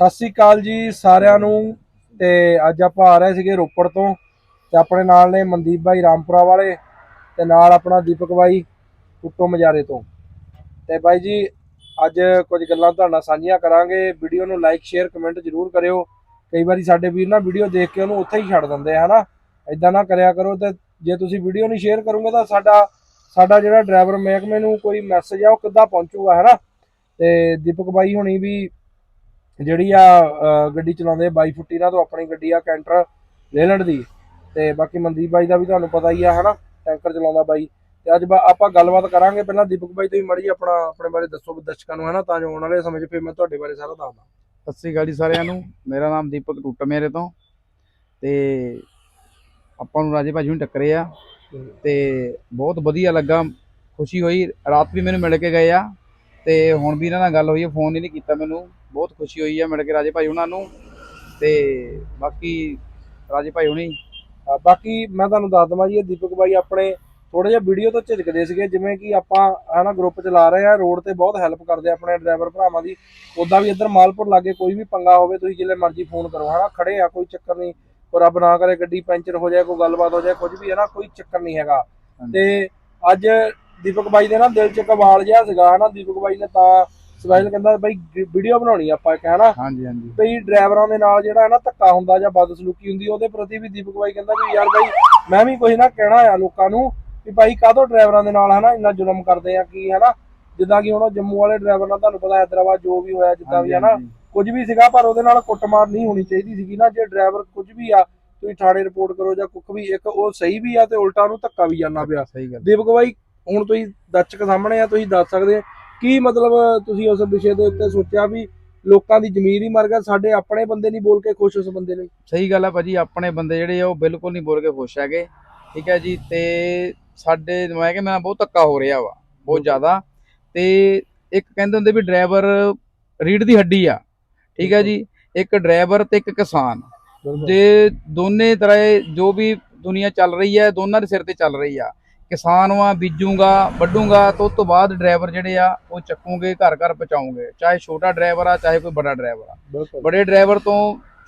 ਸਤਿ ਸ੍ਰੀ ਅਕਾਲ ਜੀ ਸਾਰਿਆਂ ਨੂੰ ਤੇ ਅੱਜ ਆਪਾਂ ਆ ਰਹੇ ਸੀਗੇ ਰੋਪੜ ਤੋਂ ਤੇ ਆਪਣੇ ਨਾਲ ਨੇ ਮਨਦੀਪ ਭਾਈ ਰਾਮਪੁਰਾ ਵਾਲੇ ਤੇ ਨਾਲ ਆਪਣਾ ਦੀਪਕ ਭਾਈ ਕੁੱਟੋ ਮਜਾਰੇ ਤੋਂ। ਤੇ ਬਾਈ ਜੀ, ਅੱਜ ਕੁਝ ਗੱਲਾਂ ਤੁਹਾਡੇ ਨਾਲ ਸਾਂਝੀਆਂ ਕਰਾਂਗੇ। ਵੀਡੀਓ ਨੂੰ ਲਾਈਕ ਸ਼ੇਅਰ ਕਮੈਂਟ ਜ਼ਰੂਰ ਕਰਿਓ। ਕਈ ਵਾਰੀ ਸਾਡੇ ਵੀਰ ਨਾ ਵੀਡੀਓ ਦੇਖ ਕੇ ਉਹਨੂੰ ਉੱਥੇ ਹੀ ਛੱਡ ਦਿੰਦੇ ਆ, ਹਨਾ? ਇਦਾਂ ਨਾ ਕਰਿਆ ਕਰੋ ਤੇ ਜੇ ਤੁਸੀਂ ਵੀਡੀਓ ਨਹੀਂ ਸ਼ੇਅਰ ਕਰੋਗੇ ਤਾਂ ਸਾਡਾ ਸਾਡਾ ਜਿਹੜਾ ਡਰਾਈਵਰ ਮਹਿਕਮੇ ਨੂੰ ਕੋਈ ਮੈਸੇਜ ਆ ਉਹ ਕਿੱਦਾਂ ਪਹੁੰਚੂਗਾ, ਹਨਾ? ਤੇ ਦੀਪਕ ਬਾਈ ਹੁਣੀ ਵੀ ਜਿਹੜੀ ਆ ਗੱਡੀ ਚਲਾਉਂਦੇ 22 ਫੁੱਟੀ ਨਾਲ ਤੋਂ ਆਪਣੀ ਗੱਡੀ ਆ ਕੈਂਟਰ ਲੇਲੈਂਡ ਦੀ। ਤੇ ਬਾਕੀ ਮਨਦੀਪ ਬਾਈ ਦਾ ਵੀ ਤੁਹਾਨੂੰ ਪਤਾ ਹੀ ਆ ਹਨਾ? ਟੈਂਕਰ ਚਲਾਉਂਦਾ ਬਾਈ। ਤੇ ਅੱਜ ਆਪਾਂ ਗੱਲਬਾਤ ਕਰਾਂਗੇ ਪਹਿਲਾਂ ਦੀਪਕ ਬਾਈ ਤੁਸੀਂ ਮੜੀ ਆਪਣਾ ਆਪਣੇ ਬਾਰੇ ਦੱਸੋ ਦਰਸ਼ਕਾਂ ਨੂੰ ਹਨਾ? ਤਾਂ ਜੋ ਆਉਣ ਵਾਲੇ ਸਮੇਂ 'ਚ ਫਿਰ ਮੈਂ ਤੁਹਾਡੇ ਬਾਰੇ ਸਾਰਾ ਦੱਸਦਾ। ਸਤਿ ਸ੍ਰੀ ਅਕਾਲ ਜੀ ਸਾਰਿਆਂ ਨੂੰ। ਮੇਰਾ ਨਾਮ ਦੀਪਕ ਟੁੱਟ ਮੇਰੇ ਤੋਂ। ਤੇ ਆਪਾਂ ਨੂੰ ਰਾਜੇ ਭਾਜੀ ਨੂੰ ਟੱਕਰੇ ਆ। ਤੇ ਬਹੁਤ ਵਧੀਆ ਲੱਗਾ ਖੁਸ਼ੀ ਹੋਈ। ਰਾਤ ਵੀ ਮੈਨੂੰ ਮਿਲ ਕੇ ਗਏ ਆ। ਤੇ ਹੁਣ ਵੀ ਇਹਨਾਂ ਨਾਲ ਗੱਲ ਹੋਈ ਹੈ ਫੋਨ ਹੀ ਨਹੀਂ ਕੀਤਾ ਮੈਨੂੰ। ਬਹੁਤ ਖੁਸ਼ੀ ਹੋਈ ਆ ਮਿਲ ਕੇ ਰਾਜੇ ਭਾਈ ਉਹਨਾਂ ਨੂੰ ਤੇ ਬਾਕੀ ਰਾਜੇ ਭਾਈ ਹੁਣੀ। ਬਾਕੀ ਮੈਂ ਤੁਹਾਨੂੰ ਦੱਸ ਦਵਾਂ ਜੀ ਇਹ ਦੀਪਕ ਬਾਈ ਆਪਣੇ ਥੋੜਾ ਜਿਹਾ ਵੀਡੀਓ ਤੋਂ ਝਿਜਕਦੇ ਸੀਗੇ ਜਿਵੇਂ ਕਿ ਆਪਾਂ ਹਨਾ ਗਰੁੱਪ ਚਲਾ ਰਹੇ ਆ ਰੋਡ ਤੇ ਬਹੁਤ ਹੈਲਪ ਕਰਦੇ ਆ ਆਪਣੇ ਡਰਾਈਵਰ ਭਰਾਵਾਂ ਦੀ। ਉਦਾਂ ਵੀ ਇੱਧਰ ਮਾਲਪੁਰ ਲਾਗੇ ਕੋਈ ਵੀ ਪੰਗਾ ਹੋਵੇ ਤੁਸੀਂ ਜਿੱਲੇ ਮਰਜ਼ੀ ਫੋਨ ਕਰੋ ਹਨਾ। ਖੜੇ ਆ ਕੋਈ ਚੱਕਰ ਨਹੀਂ। ਉਹ ਰੱਬ ਨਾ ਕਰੇ ਗੱਡੀ ਪੈਂਚਰ ਹੋ ਜਾਏ ਕੋਈ ਗੱਲਬਾਤ ਹੋ ਜਾਏ ਕੁਝ ਵੀ ਹੈ ਨਾ ਕੋਈ ਚੱਕਰ ਨਹੀਂ ਹੈਗਾ। ਤੇ ਅੱਜ ਦੀਪਕ ਬਾਈ ਦੇ ਨਾ ਦਿਲ 'ਚ ਕਵਾਲ ਜਿਹਾ ਸੀਗਾ ਹਨਾ। ਦੀਪਕ ਬਾਈ ਨੇ ਤਾਂ ਸਵਾਇਲ ਕਹਿੰਦਾ ਬਾਈ ਵੀਡੀਓ ਬਣਾਉਣੀ ਆਪਾਂ ਇੱਕ ਹਨਾ ਹਾਂਜੀ ਹਾਂਜੀ। ਬਈ ਡਰਾਈਵਰਾਂ ਦੇ ਨਾਲ ਜਿਹੜਾ ਹੈ ਨਾ ਧੱਕਾ ਹੁੰਦਾ ਜਾਂ ਬਦਸਲੂਕੀ ਹੁੰਦੀ ਉਹਦੇ ਪ੍ਰਤੀ ਵੀ ਦੀਪਕ ਬਾਈ ਕਹਿੰਦਾ ਵੀ ਯਾਰ ਬਾਈ ਮੈਂ ਵੀ ਕੁਝ ਨਾ ਕਹਿਣਾ ਆ ਲੋਕਾਂ ਨੂੰ ਵੀ ਭਾਈ ਕਾਹਤੋਂ ਡਰਾਈਵਰਾਂ ਦੇ ਨਾਲ ਹਨਾ ਇੰਨਾ ਜ਼ੁਲਮ ਕਰਦੇ ਆ ਕੀ ਹਨਾ? ਜਿੱਦਾਂ ਕਿ ਹੁਣ ਜੰਮੂ ਵਾਲੇ ਡਰਾਈਵਰ ਨਾਲ ਤੁਹਾਨੂੰ ਪਤਾ ਹੈਦਰਾਬਾਦ ਜੋ ਵੀ ਹੋਇਆ ਜਿੱਦਾਂ ਵੀ ਹਨਾ ਕੁਝ ਵੀ ਸੀਗਾ ਪਰ ਉਹਦੇ ਨਾਲ ਕੁੱਟਮਾਰ ਨਹੀਂ ਹੋਣੀ ਚਾਹੀਦੀ ਸੀਗੀ ਨਾ। ਜੇ ਡਰਾਈਵਰ ਕੁਝ ਵੀ ਆ ਤੁਸੀਂ ਥਾਣੇ ਰਿਪੋਰਟ ਕਰੋ ਜਾਂ ਕੁੱਖ ਵੀ ਇੱਕ ਉਹ ਸਹੀ ਵੀ ਆ ਤੇ ਉਲਟਾ ਨੂੰ ਧੱਕਾ ਵੀ ਜਾਣਾ ਪਿਆ। ਸਹੀ ਗੱਲ। ਦੀਪਕ ਬਾਈ ਹੁਣ ਤੁਸੀਂ ਦਰਸ਼ਕ ਸਾਹਮਣੇ ਆ ਤੁਸੀਂ ਦੱਸ ਸਕਦੇ ਆ ਕੀ ਮਤਲਬ ਤੁਸੀਂ ਉਸ ਵਿਸ਼ੇ ਦੇ ਉੱਤੇ ਸੋਚਿਆ ਵੀ ਲੋਕਾਂ ਦੀ ਜ਼ਮੀਰ ਹੀ ਮਰ ਗਿਆ ਸਾਡੇ ਆਪਣੇ ਬੰਦੇ ਨਹੀਂ ਬੋਲ ਕੇ ਖੁਸ਼ ਉਸ ਬੰਦੇ ਲਈ? ਸਹੀ ਗੱਲ ਹੈ ਭਾਜੀ ਆਪਣੇ ਬੰਦੇ ਜਿਹੜੇ ਆ ਉਹ ਬਿਲਕੁਲ ਨਹੀਂ ਬੋਲ ਕੇ ਖੁਸ਼ ਹੈਗੇ। ਠੀਕ ਹੈ ਜੀ ਤੇ ਸਾਡੇ ਮੈਂ ਕਿਹਾ ਮੈਂ ਬਹੁਤ ਧੱਕਾ ਹੋ ਰਿਹਾ ਵਾ ਬਹੁਤ ਜ਼ਿਆਦਾ। ਤੇ ਇੱਕ ਕਹਿੰਦੇ ਹੁੰਦੇ ਵੀ ਡਰਾਈਵਰ ਰੀੜ ਦੀ ਹੱਡੀ ਆ। ਠੀਕ ਹੈ ਜੀ ਇੱਕ ਡਰਾਈਵਰ ਤੇ ਇੱਕ ਕਿਸਾਨ। ਜੇ ਦੋਨੇ ਤਰ੍ਹਾਂ ਜੋ ਵੀ ਦੁਨੀਆ ਚੱਲ ਰਹੀ ਹੈ ਦੋਨਾਂ ਦੇ ਸਿਰ ਤੇ ਚੱਲ ਰਹੀ ਆ। ਕਿਸਾਨ ਵਾ ਬੀਜੂਗਾ ਵੱਢੂਗਾ ਤੋਂ ਤੋਂ ਬਾਅਦ ਡਰਾਈਵਰ ਜਿਹੜੇ ਆ ਉਹ ਚੱਕੂਗੇ ਘਰ ਘਰ ਪਹੁੰਚਾਉਂਗੇ। ਚਾਹੇ ਛੋਟਾ ਡਰਾਈਵਰ ਆ ਚਾਹੇ ਕੋਈ ਵੱਡਾ ਡਰਾਈਵਰ ਆ। ਬਿਲਕੁਲ। ਬੜੇ ਡਰਾਈਵਰ ਤੋਂ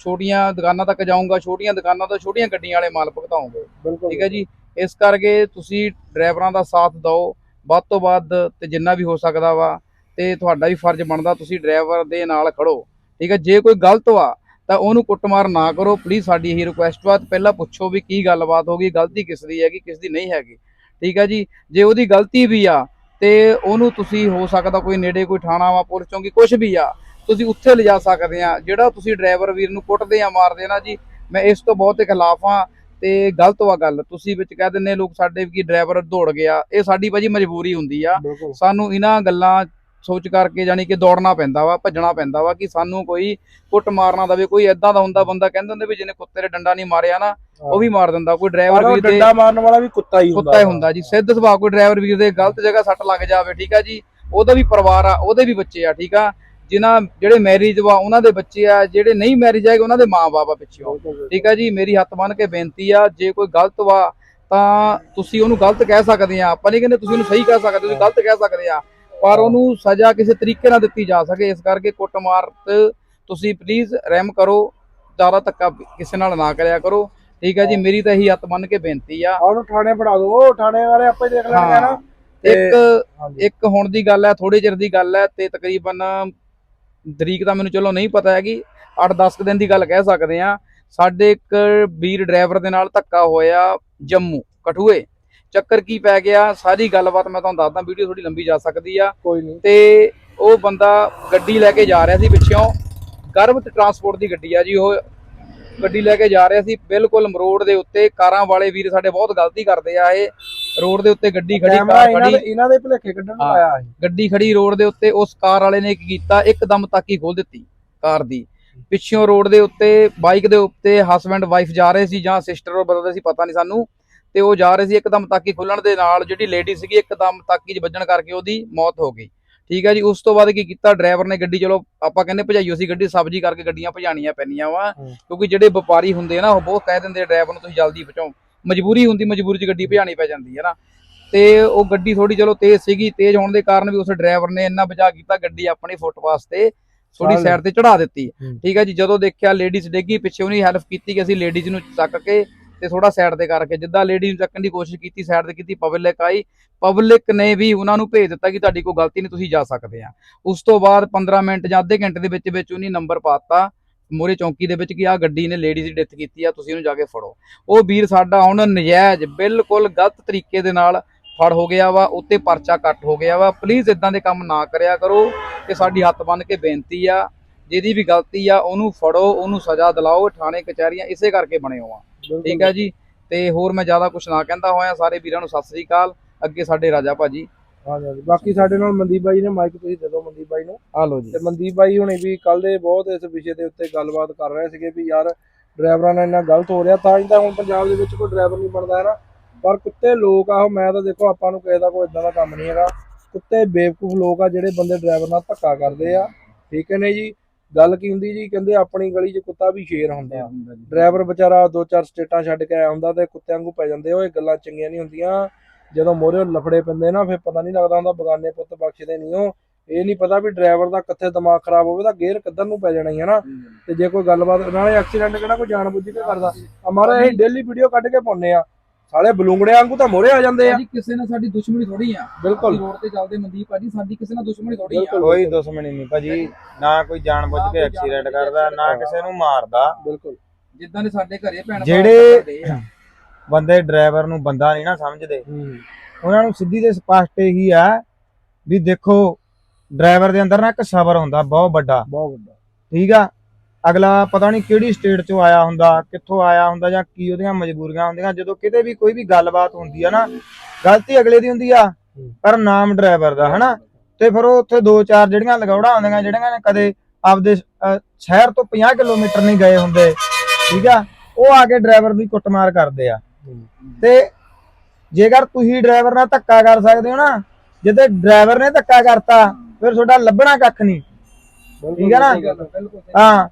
ਛੋਟੀਆਂ ਦੁਕਾਨਾਂ ਤੱਕ ਜਾਊਂਗਾ ਛੋਟੀਆਂ ਦੁਕਾਨਾਂ ਤੋਂ ਛੋਟੀਆਂ ਗੱਡੀਆਂ ਵਾਲੇ ਮਾਲ ਭੁਗਤਾਉਂਗੇ। ਠੀਕ ਹੈ ਜੀ? ਇਸ ਕਰਕੇ ਤੁਸੀਂ ਡਰਾਈਵਰਾਂ ਦਾ ਸਾਥ ਦਿਓ। ਵੱਧ ਤੋਂ ਵੱਧ ਤੇ ਜਿੰਨਾ ਵੀ ਹੋ ਸਕਦਾ ਵਾ ਤੇ ਤੁਹਾਡਾ ਵੀ ਫਰਜ਼ ਬਣਦਾ ਤੁਸੀਂ ਡਰਾਈਵਰ ਦੇ ਨਾਲ ਖੜੋ। ਠੀਕ ਹੈ? ਜੇ ਕੋਈ ਗਲਤ ਵਾ ਤਾਂ ਉਹਨੂੰ ਕੁੱਟਮਾਰ ਨਾ ਕਰੋ। ਪਲੀਜ਼ ਸਾਡੀ ਇਹੀ ਰਿਕੁਐਸਟ ਵਾ। ਪਹਿਲਾਂ ਪੁੱਛੋ ਵੀ ਕੀ ਗੱਲਬਾਤ ਹੋ ਗਈ ਗਲਤੀ ਕਿਸ ਦੀ ਹੈਗੀ ਕਿਸ ਦੀ ਨਹੀਂ ਹੈਗੀ। ਠੀਕ ਹੈ ਜੀ? ਜੇ ਉਹਦੀ ਗਲਤੀ ਵੀ ਆ ਤੇ ਉਹਨੂੰ ਤੁਸੀਂ ਹੋ ਸਕਦਾ ਕੋਈ ਨੇੜੇ ਕੋਈ ਥਾਣਾ ਵਾ ਪੁਲਿਸ ਚੌਂਕੀ ਕੁਝ ਵੀ ਆ ਤੁਸੀਂ ਉੱਥੇ ਲਿਜਾ ਸਕਦੇ ਆ। ਜਿਹੜਾ ਤੁਸੀਂ ਡਰਾਈਵਰ ਵੀਰ ਨੂੰ ਕੁੱਟਦੇ ਆ ਮਾਰਦੇ ਆ ਨਾ ਜੀ ਮੈਂ ਇਸ ਤੋਂ ਬਹੁਤ ਖਿਲਾਫ ਆ ਤੇ ਗਲਤ ਵਾ ਗੱਲ। ਤੁਸੀਂ ਵਿੱਚ ਕਹਿ ਦਿੰਦੇ ਲੋਕ ਸਾਡੇ ਵੀ ਡਰਾਈਵਰ ਦੌੜ ਗਿਆ ਇਹ ਸਾਡੀ ਭਾਜੀ ਮਜਬੂਰੀ ਹੁੰਦੀ ਆ। ਸਾਨੂੰ ਇਹਨਾਂ ਗੱਲਾਂ ਸੋਚ ਕਰਕੇ ਜਾਨੀ ਕਿ ਦੌੜਨਾ ਪੈਂਦਾ ਵਾ ਭੱਜਣਾ ਪੈਂਦਾ ਵਾ ਕਿ ਸਾਨੂੰ ਕੋਈ ਕੁੱਟ ਮਾਰਨਾ ਦਵੇ ਕੋਈ ਐਦਾਂ ਦਾ ਹੁੰਦਾ ਬੰਦਾ ਕਹਿੰਦੇ ਹੁੰਦੇ ਵੀ ਜਿਹਨੇ ਕੁੱਤੇ ਦੇ ਡੰਡਾ ਨਹੀਂ ਮਾਰਿਆ ਨਾ ਉਹ ਵੀ ਮਾਰ ਦਿੰਦਾ ਕੋਈ ਡਰਾਈਵਰ ਵੀਰ ਦੇ ਡੰਡਾ ਮਾਰਨ ਵਾਲਾ ਵੀ ਕੁੱਤਾ ਹੀ ਹੁੰਦਾ ਕੁੱਤਾ ਹੀ ਹੁੰਦਾ ਜੀ ਸਿੱਧ ਸੁਭਾਅ ਕੋਈ ਡਰਾਈਵਰ ਵੀਰ ਦੇ ਗਲਤ ਜਗ੍ਹਾ ਸੱਟ ਲੱਗ ਜਾਵੇ ਠੀਕ ਆ ਜੀ ਉਹਦਾ ਵੀ ਪਰਿਵਾਰ ਆ ਉਹਦੇ ਵੀ ਬੱਚੇ ਆ ਠੀਕ ਆ। ਜਿਨ੍ਹਾਂ ਜਿਹੜੇ ਮੈਰਿਜ ਵਾ ਉਹਨਾਂ ਦੇ ਬੱਚੇ ਆ ਜਿਹੜੇ ਨਹੀਂ ਮੈਰਿਜ ਹੈਗੇ ਉਹਨਾਂ ਦੇ ਮਾਂ-ਬਾਪ ਆ ਪਿੱਛੇ। ਠੀਕ ਹੈ ਜੀ ਮੇਰੀ ਹੱਥ ਬੰਨ ਕੇ ਬੇਨਤੀ ਆ ਜੇ ਕੋਈ ਗਲਤ ਵਾ ਤਾਂ ਤੁਸੀਂ ਉਹਨੂੰ ਗਲਤ ਕਹਿ ਸਕਦੇ ਆ। ਆਪਾਂ ਨਹੀਂ ਕਹਿੰਦੇ ਤੁਸੀਂ ਉਹਨੂੰ ਸਹੀ ਕਹਿ ਸਕਦੇ ਤੁਸੀਂ ਗਲਤ ਕਹਿ ਸਕਦੇ ਆ। ਪਰ ਉਹਨੂੰ ਸਜ਼ਾ ਕਿਸੇ ਤਰੀਕੇ ਨਾਲ ਦਿੱਤੀ ਜਾ ਸਕੇ ਇਸ ਕਰਕੇ ਕੁੱਟਮਾਰ ਤੁਸੀਂ ਪਲੀਜ਼ ਰਹਿਮ ਕਰੋ ਜ਼ਿਆਦਾ ਧੱਕਾ ਕਿਸੇ ਨਾਲ ਨਾ ਕਰਿਆ ਕਰੋ। ਠੀਕ ਹੈ ਜੀ ਮੇਰੀ ਤਾਂ ਇਹੀ ਹੱਥ ਬੰਨ ਕੇ ਬੇਨਤੀ ਆ। ਉਹਨੂੰ ਥਾਣੇ ਫੜਾ ਦਿਓ ਥਾਣੇ ਵਾਲੇ ਆਪੇ ਦੇਖ ਲੈਣਗੇ ਨਾ। ਇੱਕ ਇੱਕ ਹੁਣ ਦੀ ਗੱਲ ਹੈ ਥੋੜੇ ਚਿਰ ਦੀ ਗੱਲ ਹੈ ਤੇ ਤਕਰੀਬਨ ਤਰੀਕ ਤਾਂ ਮੈਨੂੰ ਚਲੋ ਨਹੀਂ ਪਤਾ ਹੈਗੀ 8-10 ਦਿਨ ਦੀ ਗੱਲ ਕਹਿ ਸਕਦੇ ਆ ਸਾਡੇ ਇੱਕ ਵੀਰ ਡਰਾਈਵਰ ਦੇ ਨਾਲ ਧੱਕਾ ਹੋਇਆ ਜੰਮੂ ਕਠੂਏ। ਚੱਕਰ ਕੀ ਪੈ ਗਿਆ ਸਾਰੀ ਗੱਲਬਾਤ ਮੈਂ ਤੁਹਾਨੂੰ ਦੱਸਦਾ ਵੀਡੀਓ ਥੋੜੀ ਲੰਬੀ ਜਾ ਸਕਦੀ ਆ। ਕੋਈ ਨਹੀਂ। ਤੇ ਉਹ ਬੰਦਾ ਗੱਡੀ ਲੈ ਕੇ ਜਾ ਰਿਹਾ ਸੀ ਪਿੱਛੋਂ ਗਰਭਤ ਟਰਾਂਸਪੋਰਟ ਦੀ ਗੱਡੀ ਆ ਜੀ ਉਹ ਗੱਡੀ ਲੈ ਕੇ ਜਾ ਰਿਹਾ ਸੀ ਬਿਲਕੁਲ ਰੋਡ ਦੇ ਉੱਤੇ ਕਾਰਾਂ ਵਾਲੇ ਵੀਰ ਸਾਡੇ ਬਹੁਤ ਗਲਤੀ ਕਰਦੇ ਆ ਇਹ ਰੋਡ ਦੇ ਉੱਤੇ ਗੱਡੀ ਖੜੀ ਕਾਰ ਖੜੀ। ਇਹਨਾਂ ਦੇ ਭੁਲੇਖੇ ਕੱਢਣ। ਆਇਆ ਸੀ ਗੱਡੀ ਖੜੀ ਰੋਡ ਦੇ ਉੱਤੇ ਉਸ ਕਾਰ ਵਾਲੇ ਨੇ ਕੀ ਕੀਤਾ ਇੱਕਦਮ ਤਾਕੀ ਖੋਲ ਦਿੱਤੀ ਕਾਰ ਦੀ। ਪਿੱਛੋਂ ਰੋਡ ਦੇ ਉੱਤੇ ਬਾਈਕ ਦੇ ਉੱਤੇ ਹਸਬੰਡ ਵਾਈਫ ਜਾ ਰਹੇ ਸੀ ਜਾਂ ਸਿਸਟਰ ਉਹ ਬਦਲਦੇ ਸੀ ਪਤਾ ਨਹੀਂ ਸਾਨੂੰ। ਤੇ ਉਹ ਜਾ ਰਹੇ ਸੀ ਇੱਕਦਮ ਤਾਕੀ ਖੁੱਲਣ ਦੇ ਨਾਲ ਜਿਹੜੀ ਲੇਡੀ ਸੀਗੀ ਇੱਕਦਮ ਤਾਕੀ ਵੱਜਣ ਕਰਕੇ ਉਹਦੀ ਮੌਤ ਹੋ ਗਈ। ਠੀਕ ਹੈ ਜੀ ਉਸ ਤੋਂ ਬਾਅਦ ਕੀ ਕੀਤਾ? ਡਰਾਈਵਰ ਨੇ ਗੱਡੀ ਚਲੋ ਆਪਾਂ ਕਹਿੰਦੇ ਭਜਾਈਓ ਸੀ ਗੱਡੀ ਸਬਜ਼ੀ ਕਰਕੇ ਗੱਡੀਆਂ ਭਜਾਣੀਆਂ ਪੈਣੀਆਂ ਵਾ। ਕਿਉਂਕਿ ਜਿਹੜੇ ਵਪਾਰੀ ਹੁੰਦੇ ਨਾ ਉਹ ਬਹੁਤ ਕਹਿ ਦਿੰਦੇ ਡਰਾਈਵਰ ਨੂੰ ਤੁਸੀਂ ਜਲਦੀ ਪਹੁੰਚਾਓ। ਮਜਬੂਰੀ ਹੁੰਦੀ ਮਜਬੂਰੀ 'ਚ ਗੱਡੀ ਭਜਾਣੀ ਪੈ ਜਾਂਦੀ ਹੈ ਨਾ। ਤੇ ਉਹ ਗੱਡੀ ਥੋੜੀ ਚਲੋ ਤੇਜ਼ ਸੀਗੀ ਤੇਜ਼ ਹੋਣ ਦੇ ਕਾਰਨ ਵੀ ਉਸ ਡਰਾਈਵਰ ਨੇ ਇੰਨਾ ਬਚਾ ਕੀਤਾ ਗੱਡੀ ਆਪਣੀ ਫੁੱਟਪਾਥ ਤੇ ਥੋੜੀ ਸਾਈਡ ਤੇ ਚੜਾ ਦਿੱਤੀ। ਠੀਕ ਹੈ ਜੀ ਜਦੋਂ ਦੇਖਿਆ ਲੇਡੀਜ਼ ਡੇਗੀ ਪਿੱਛੇ ਉਹਨੇ ਹੈਲਪ ਕੀਤੀ ਕਿ ਅਸੀਂ ਲੇਡੀਜ਼ ਨੂੰ ਚੱਕ ਕੇ ਤੇ ਥੋੜਾ ਸਾਈਡ ਤੇ ਕਰਕੇ, ਜਿੱਦਾਂ ਲੇਡੀ ਨੂੰ ਚੱਕਣ ਦੀ ਕੋਸ਼ਿਸ਼ ਕੀਤੀ ਸਾਈਡ ਤੇ ਕੀਤੀ ਪਬਲਿਕ ਆਈ ਪਬਲਿਕ ਨੇ ਵੀ ਉਹਨਾਂ ਨੂੰ ਭੇਜ ਦਿੱਤਾ ਕਿ ਤੁਹਾਡੀ ਕੋਈ ਗਲਤੀ ਨਹੀਂ, ਤੁਸੀਂ ਜਾ ਸਕਦੇ ਆ। ਉਸ ਤੋਂ ਬਾਅਦ 15 ਮਿੰਟ ਜਾਂ ਅੱਧੇ ਘੰਟੇ ਦੇ ਵਿੱਚ ਵਿੱਚ ਉਹਨੇ ਨੰਬਰ ਪਾਤਾ, ਮੋਰੇ ਚੌਂਕੀ ਦੇ ਵਿੱਚ ਕਿ ਆ ਗੱਡੀ ਨੇ ਲੇਡੀਜ਼ ਦੀ ਡੈਥ ਕੀਤੀ ਆ, ਤੁਸੀਂ ਉਹਨੂੰ ਜਾ ਕੇ ਫੜੋ। ਉਹ ਵੀਰ ਸਾਡਾ ਹੁਣ ਨਜਾਇਜ਼, ਬਿਲਕੁਲ ਗਲਤ ਤਰੀਕੇ ਦੇ ਨਾਲ ਫੜ ਹੋ ਗਿਆ ਵਾ, ਉੱਤੇ ਪਰਚਾ ਕੱਟ ਹੋ ਗਿਆ ਵਾ। ਪਲੀਜ਼ ਇਦਾਂ ਦੇ ਕੰਮ ਨਾ ਕਰਿਆ ਕਰੋ ਕਿ ਸਾਡੀ ਹੱਥ ਬੰਨ ਕੇ ਬੇਨਤੀ ਆ, ਜਿਹਦੀ ਵੀ ਗਲਤੀ ਆ, ਉਹਨੂੰ ਫੜੋ, ਉਹਨੂੰ ਸਜ਼ਾ ਦਿਲਾਓ, ਥਾਣੇ, ਕਚਹਿਰੀਆਂ ਇਸੇ ਕਰਕੇ ਬਣੇ ਹੋ ਆ। ਠੀਕ ਹੈ ਜੀ। ਤੇ ਹੋਰ ਮੈਂ ਜ਼ਿਆਦਾ ਕੁਝ ਨਾ ਕਹਿੰਦਾ ਹੋਇਆ ਸਾਰੇ ਵੀਰਾਂ ਨੂੰ ਸਤਿ ਸ੍ਰੀ ਅਕਾਲ। ਅੱਗੇ ਸਾਡੇ ਰਾਜਾ ਭਾਜੀ। ਹਾਂਜੀ ਹਾਂਜੀ ਬਾਕੀ ਸਾਡੇ ਨਾਲ ਮਨਦੀਪ ਬਾਈ ਨੇ ਮਾਈਕ ਤੁਸੀਂ ਦੇ ਦਿਓ ਮਨਦੀਪ ਬਾਈ ਨੂੰ। ਆ ਲਓ ਜੀ। ਤੇ ਮਨਦੀਪ ਬਾਈ ਹੁਣੇ ਵੀ ਕੱਲ ਦੇ ਬਹੁਤ ਇਸ ਵਿਸ਼ੇ ਦੇ ਉੱਤੇ ਗੱਲਬਾਤ ਕਰ ਰਹੇ ਸੀਗੇ ਵੀ ਯਾਰ ਡਰਾਈਵਰਾਂ ਨਾਲ ਇੰਨਾ ਗਲਤ ਹੋ ਰਿਹਾ ਤਾਂ ਹੀ ਤਾਂ ਹੁਣ ਪੰਜਾਬ ਦੇ ਵਿੱਚ ਕੋਈ ਡਰਾਈਵਰ ਨਹੀਂ ਬਣਦਾ ਹੈ ਨਾ? ਪਰ ਕੁੱਤੇ ਲੋਕ ਆ ਉਹ ਮੈਂ ਤਾਂ ਦੇਖੋ ਆਪਾਂ ਨੂੰ ਕਿਸੇ ਦਾ ਕੋਈ ਇਦਾਂ ਦਾ ਕੰਮ ਨਹੀਂ ਹੈਗਾ। ਕੁੱਤੇ ਬੇਵਕੂਫ ਲੋਕ ਆ ਜਿਹੜੇ ਬੰਦੇ ਡਰਾਈਵਰ ਨਾਲ ਧੱਕਾ ਕਰਦੇ ਆ। ਠੀਕ ਹੈ ਨੇ ਜੀ? ਗੱਲ ਕੀ ਹੁੰਦੀ ਜੀ? ਕਹਿੰਦੇ ਆਪਣੀ ਗਲੀ 'ਚ ਕੁੱਤਾ ਵੀ ਸ਼ੇਰ ਹੁੰਦਾ। ਡਰਾਈਵਰ ਵਿਚਾਰਾ ਦੋ ਚਾਰ ਸਟੇਟਾਂ ਛੱਡ ਕੇ ਆਇਆ ਹੁੰਦਾ ਤੇ ਕੁੱਤਿਆਂ ਵਾਂਗੂ ਪੈ ਜਾਂਦੇ ਉਹ ਇਹ ਗੱਲਾਂ ਚੰਗੀਆਂ ਨਹੀਂ ਹੁੰਦੀਆਂ। ਜਦੋਂ ਮੋਰੇ ਲਫੜੇ ਪੈਂਦੇ ਨਾ ਫਿਰ ਪਤਾ ਨਹੀਂ ਲੱਗਦਾ ਹੁੰਦਾ ਬਗਾਨੇ ਪੁੱਤ ਬਖਸ਼ਦੇ ਨਹੀਂ ਉਹ। ਇਹ ਨਹੀਂ ਪਤਾ ਵੀ ਡਰਾਈਵਰ ਦਾ ਕਿੱਥੇ ਦਿਮਾਗ ਖਰਾਬ ਹੋਵੇ ਤਾਂ ਗੇਅਰ ਕਿੱਧਰ ਨੂੰ ਪੈ ਜਾਣਾ ਹੀ ਹੈ। ਨਾ ਤੇ ਜੇ ਕੋਈ ਗੱਲਬਾਤ ਨਾਲੇ ਐਕਸੀਡੈਂਟ ਕਿਹੜਾ ਕੋਈ ਜਾਣ ਬੁੱਝ ਕੇ ਕਰਦਾ। ਹਮਾਰਾ ਇਹ ਡੇਲੀ ਵੀਡੀਓ ਕੱਢ ਕੇ ਪਾਉਂਦੇ ਆ। ਸਾਲੇ ਬਲੂੰਗੜੇ ਵਾਂਗੂ ਤਾਂ ਮੋਰੇ ਆ ਜਾਂਦੇ ਆ। ਭਾਜੀ ਕਿਸੇ ਨਾਲ ਸਾਡੀ ਦੁਸ਼ਮਣੀ ਥੋੜੀ ਆ। ਬਿਲਕੁਲ। ਰੋਡ ਤੇ ਚੱਲਦੇ ਮਨਦੀਪ ਭਾਜੀ ਸਾਡੀ ਕਿਸੇ ਨਾਲ ਦੁਸ਼ਮਣੀ ਥੋੜੀ ਆ। ਕੋਈ ਦੁਸ਼ਮਣੀ ਨਹੀਂ ਭਾਜੀ ਨਾ ਕੋਈ ਜਾਣਬੁੱਝ ਕੇ ਐਕਸੀਡੈਂਟ ਕਰਦਾ ਨਾ ਕਿਸੇ ਨੂੰ ਮਾਰਦਾ। ਬਿਲਕੁਲ। ਜਿੱਦਾਂ ਦੇ ਸਾਡੇ ਘਰੇ ਭੈਣ ਭਰਾ ਜਿਹੜੇ- ਆ। ਬੰਦੇ ਡਰਾਈਵਰ ਨੂੰ ਬੰਦਾ ਨਹੀਂ ਨਾ ਸਮਝਦੇ। ਹੂੰ। ਉਹਨਾਂ ਨੂੰ ਸਿੱਧੀ ਤੇ ਸਪਸ਼ਟ ਇਹੀ ਆ ਵੀ ਦੇਖੋ ਡਰਾਈਵਰ ਦੇ ਅੰਦਰ ਨਾ ਇੱਕ ਸਬਰ ਹੁੰਦਾ ਬਹੁਤ ਵੱਡਾ। ਬਹੁਤ ਵੱਡਾ। ਠੀਕ ਆ? ਅਗਲਾ ਪਤਾ ਨਹੀਂ ਕਿਹੜੀ ਸਟੇਟ ਚੋਂ ਆਇਆ ਹੁੰਦਾ ਕਿੱਥੋਂ ਆਇਆ ਹੁੰਦਾ ਜਾਂ ਕੀ ਉਹਦੀਆਂ ਮਜਬੂਰੀਆਂ ਹੁੰਦੀਆਂ ਜਦੋਂ ਕਿਤੇ ਵੀ ਕੋਈ ਵੀ ਗੱਲਬਾਤ ਹੁੰਦੀ ਆ ਨਾ ਗਲਤੀ ਅਗਲੇ ਦੀ ਹੁੰਦੀ ਆ ਪਰ ਨਾਮ ਡਰਾਈਵਰ ਦਾ ਹਨਾ? ਤੇ ਫਿਰ ਉਹ ਉੱਥੇ ਦੋ ਚਾਰ ਜਿਹੜੀਆਂ ਲਗੌੜਾ ਹੁੰਦੀਆਂ ਜਿਹੜੀਆਂ ਨੇ ਕਦੇ ਆਪਦੇ ਸ਼ਹਿਰ ਤੋਂ 50 ਕਿਲੋਮੀਟਰ ਨਹੀਂ ਗਏ ਹੁੰਦੇ ਠੀਕ ਆ? ਉਹ ਆ ਕੇ ਡਰਾਈਵਰ ਦੀ ਕੁੱਟਮਾਰ ਕਰਦੇ ਆ। ਤੇ ਜੇਕਰ ਤੁਸੀਂ ਡਰਾਈਵਰ ਨਾਲ ਧੱਕਾ ਕਰ ਸਕਦੇ ਹੋ ਨਾ ਜਿੱਦੇ ਡਰਾਈਵਰ ਨੇ ਧੱਕਾ ਕਰਤਾ ਫਿਰ ਤੁਹਾਡਾ ਲੱਭਣਾ ਕੱਖ ਨਹੀਂ। ਠੀਕ ਆ ਨਾ? ਹਾਂ।